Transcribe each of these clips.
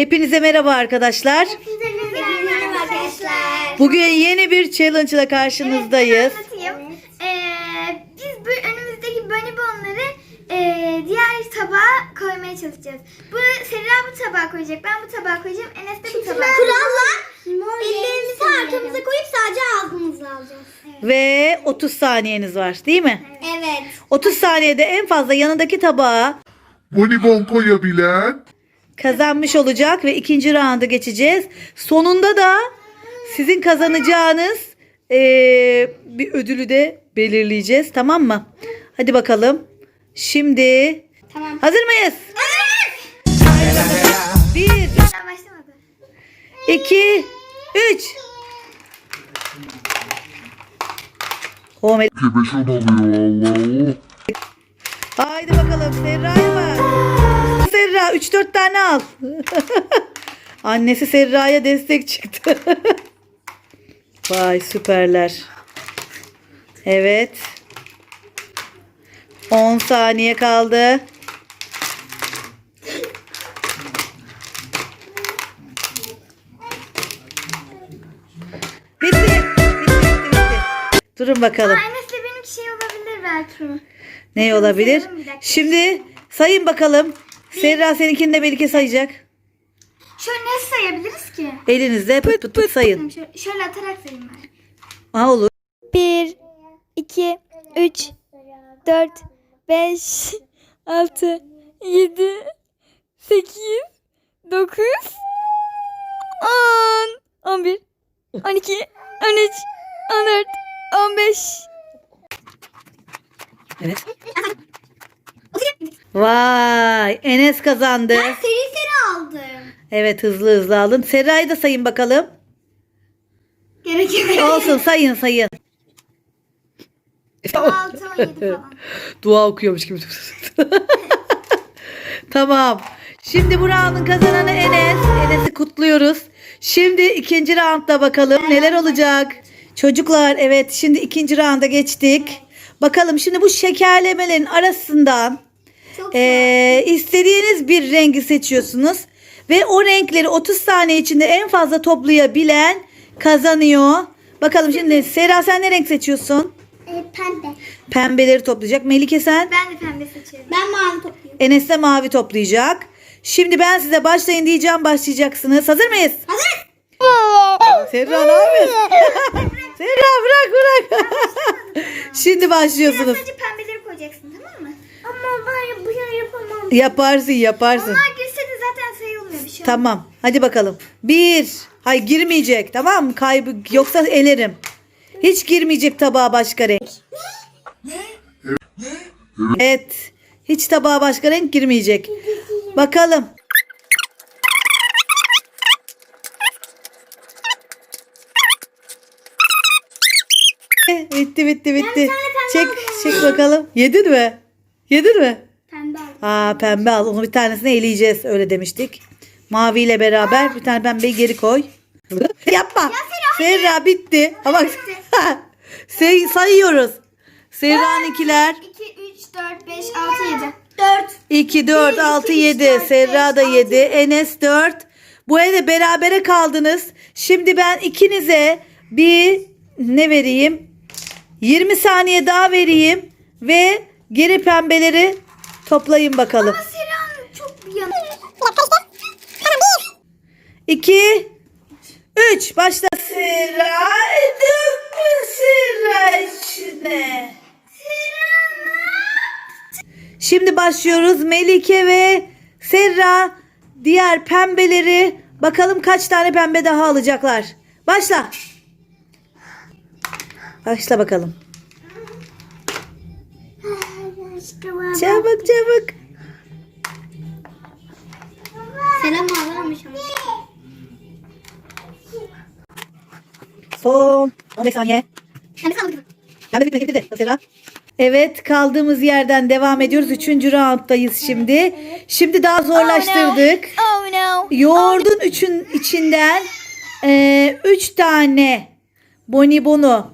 Hepinize merhaba arkadaşlar. Merhaba arkadaşlar. Bugün yeni bir challenge ile karşınızdayız. Evet, ben anlatayım. Ee, biz bu önümüzdeki bonibonları e, diğer tabağa koymaya çalışacağız. Bu Serra bu tabağa koyacak. Ben bu tabağa koyacağım. Enes de bu tabağa koyacak. Kurallar ellerimizi arkamıza koyup sadece ağzımızla alacağız. Ve 30 saniyeniz var değil mi? Evet. 30 saniyede en fazla yanındaki tabağa Bonibon koyabilen kazanmış olacak ve ikinci rounda geçeceğiz. Sonunda da sizin kazanacağınız eee, bir ödülü de belirleyeceğiz tamam mı? Hadi bakalım. Şimdi Tamam. hazır mıyız? Bir, Daha başlamadı. iki, üç. Homet. kebeşon oluyor Allah. Haydi bakalım Serra'ya bak. Serra 3-4 tane al. Annesi Serra'ya destek çıktı. Vay süperler. Evet. 10 saniye kaldı. Bitti. Bitti, bitti, bitti. Durun bakalım. Aa, Enes'le benimki şey olabilir belki. Ne olabilir? Şimdi sayın bakalım. Serra seninkini de Melike sayacak. Şöyle nasıl sayabiliriz ki? Elinizle pıt pıt pıt sayın. Şöyle, şöyle atarak sayayım ben. Ha olur. 1, 2, 3, 4, 5, 6, 7, 8, 9, 10, 11, 12, 13, 14, 15. Evet. Vay Enes kazandı. Seri seri aldım. Evet hızlı hızlı alın. Serra'yı da sayın bakalım. Gerek yok. Olsun sayın sayın. 6, 17 falan. Dua okuyormuş gibi. tamam. Şimdi bu round'un kazananı Enes. Enes'i kutluyoruz. Şimdi ikinci roundda bakalım neler olacak. Çocuklar evet şimdi ikinci rounda geçtik. Bakalım şimdi bu şekerlemelerin arasından eee, istediğiniz bir rengi seçiyorsunuz. Ve o renkleri 30 saniye içinde en fazla toplayabilen kazanıyor. Bakalım şimdi Sera sen ne renk seçiyorsun? Ee, pembe. Pembeleri toplayacak. Melike sen? Ben de pembe seçiyorum. Ben mavi topluyorum. Enes de mavi toplayacak. Şimdi ben size başlayın diyeceğim başlayacaksınız. Hazır mıyız? Hazır. Serra ne yapıyorsun? Serra bırak bırak. Şimdi başlıyorsunuz. Sadece pembeleri koyacaksın tamam mı? Ama ben bu yana yapamam. Yaparsın yaparsın. Onlar girse de zaten sayılmıyor bir şey. Tamam hadi bakalım. Bir. Hay girmeyecek tamam mı? Kaybı yoksa elerim. Hiç girmeyecek tabağa başka renk. Evet. Hiç tabağa başka renk girmeyecek. Bakalım. Eh, Bitti bitti bitti. Çek çek bakalım. Yedin mi? Yedin mi? Aa pembe al. Onu bir tanesini eleyeceğiz öyle demiştik. Mavi ile beraber bir tane pembeyi geri koy. Yapma. Serra bitti. Ha bak. Say, sayıyoruz. Serra'nınkiler 2, 3, 4, 5, 6, 7. 4. 2, 4, 6, 7. Serra da 7. Enes 4. Bu evde berabere kaldınız. Şimdi ben ikinize bir ne vereyim? 20 saniye daha vereyim. Ve geri pembeleri toplayın bakalım. Serhan çok. 2 3 başla. Sıra dökme sıra içine. Şimdi başlıyoruz. Melike ve Serra diğer pembeleri bakalım kaç tane pembe daha alacaklar. Başla. Başla bakalım. Çabuk çabuk. Selam ama. Son 15 saniye. Aldım. Ben de bitmedi bitti de. Serra. Evet kaldığımız yerden devam ediyoruz. Üçüncü rounddayız şimdi. Şimdi daha zorlaştırdık. Oh no. Yoğurdun üçün içinden eee, üç tane bonibonu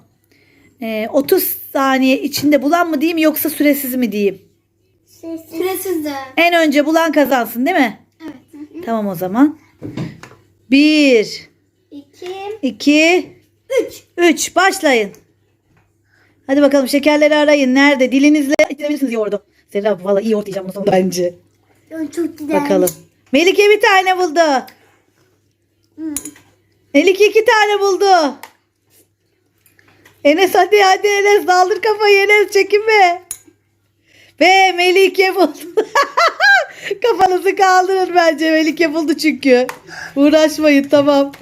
eee, 30 saniye içinde bulan mı diyeyim yoksa süresiz mi diyeyim? Süresiz de. En önce bulan kazansın değil mi? Evet. Tamam o zaman. Bir, İki. iki, Üç. üç. Başlayın. Hadi bakalım şekerleri arayın. Nerede? Dilinizle içebilirsiniz yoğurdu. Serra valla iyi yoğurt yiyeceğim sonra bence. Çok güzel. Bakalım. Melike bir tane buldu. Melike iki tane buldu. Enes hadi hadi Enes daldır kafayı Enes çekinme. Ve Melike buldu. Kafanızı kaldırın bence Melike buldu çünkü. Uğraşmayın tamam.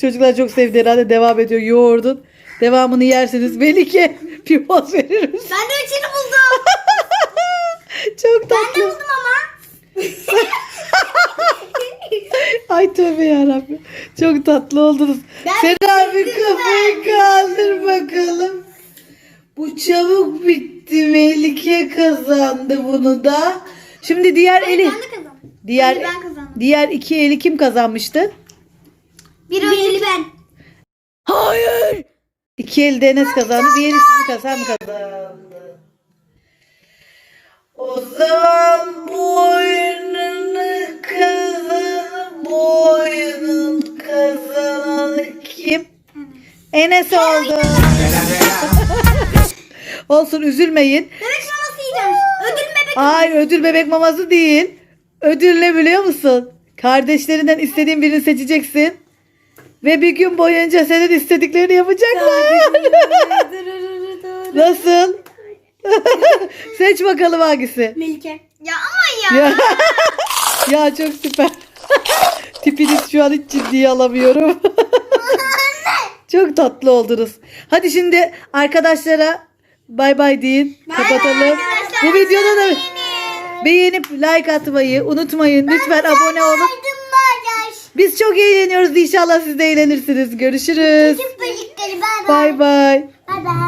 Çocuklar çok sevdi herhalde devam ediyor yoğurdun. Devamını yersiniz. Melike bir poz verir misin? Ben de üçünü buldum. Çok tatlı. Ben de buldum ama. Ay tövbe yarabbim. Çok tatlı oldunuz. Sen abi kafayı kaldır bakalım. Bu çabuk bitti. Melike kazandı bunu da. Şimdi diğer eli Ben de kazandım. diğer Hayır, ben kazandım. diğer iki eli kim kazanmıştı? Bir önceki ben. Hayır. İki el Deniz kazandı. Diğeri siz kazan kazandı. O zaman bu oyunun Enes oldu. Olsun üzülmeyin. Bebek maması yiyeceğim. Ödül bebek. Ay ödül bebek maması değil. Ödül ne biliyor musun? Kardeşlerinden istediğin birini seçeceksin. Ve bir gün boyunca senin istediklerini yapacaklar. Nasıl? Seç bakalım hangisi. Melike. Ya ama ya. Ya, ya çok süper. Tipiniz şu an hiç ciddiye alamıyorum. Çok tatlı oldunuz. Hadi şimdi arkadaşlara bay bay deyin. Kapatalım. Bu videoda da beğenip like atmayı unutmayın. Lütfen abone olun. Biz çok eğleniyoruz. İnşallah siz de eğlenirsiniz. Görüşürüz. Bay bay. Bay bay.